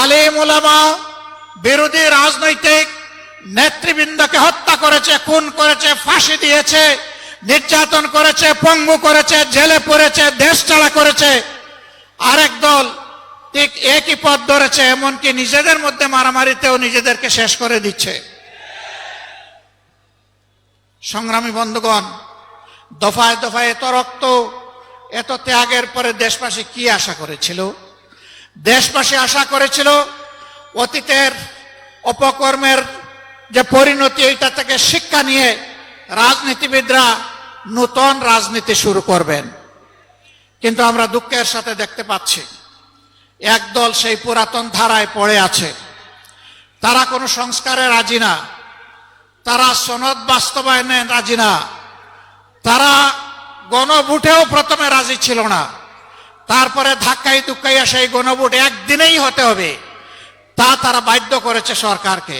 আলিম ওলামা বিরোধী রাজনৈতিক নেতৃবৃন্দকে হত্যা করেছে, খুন করেছে, ফাঁসি দিয়েছে, নির্যাতন করেছে, পঙ্গু করেছে, জেলে পড়েছে, দেশ চালা করেছে। আরেক দল ঠিক একই পথ ধরেছে, এমনকি নিজেদের মধ্যে মারামারিতেও নিজেদেরকে শেষ করে দিচ্ছে। সংগ্রামী বন্ধুগণ, দফায় দফায় এত রক্ত, এত ত্যাগের পরে দেশবাসী কি আশা করেছিল? দেশবাসী আশা করেছিল অতীতের অপকর্মের যে পরিণতি, এইটা থেকে শিক্ষা নিয়ে রাজনীতিবিদরা নূতন রাজনীতি শুরু করবেন। কিন্তু আমরা দুঃখের সাথে দেখতে পাচ্ছি, একদল সেই পুরাতন ধারায় পড়ে আছে। তারা কোনো সংস্কারে রাজি না, তারা সনদ বাস্তবায়নে রাজি না, তারা গণভোটেও প্রথমে রাজি ছিল না। তারপরে ধাক্কাই দুক্কাইয়া সেই গণভোট একদিনেই হতে হবে। তা তারা বাধ্য করেছে সরকারকে।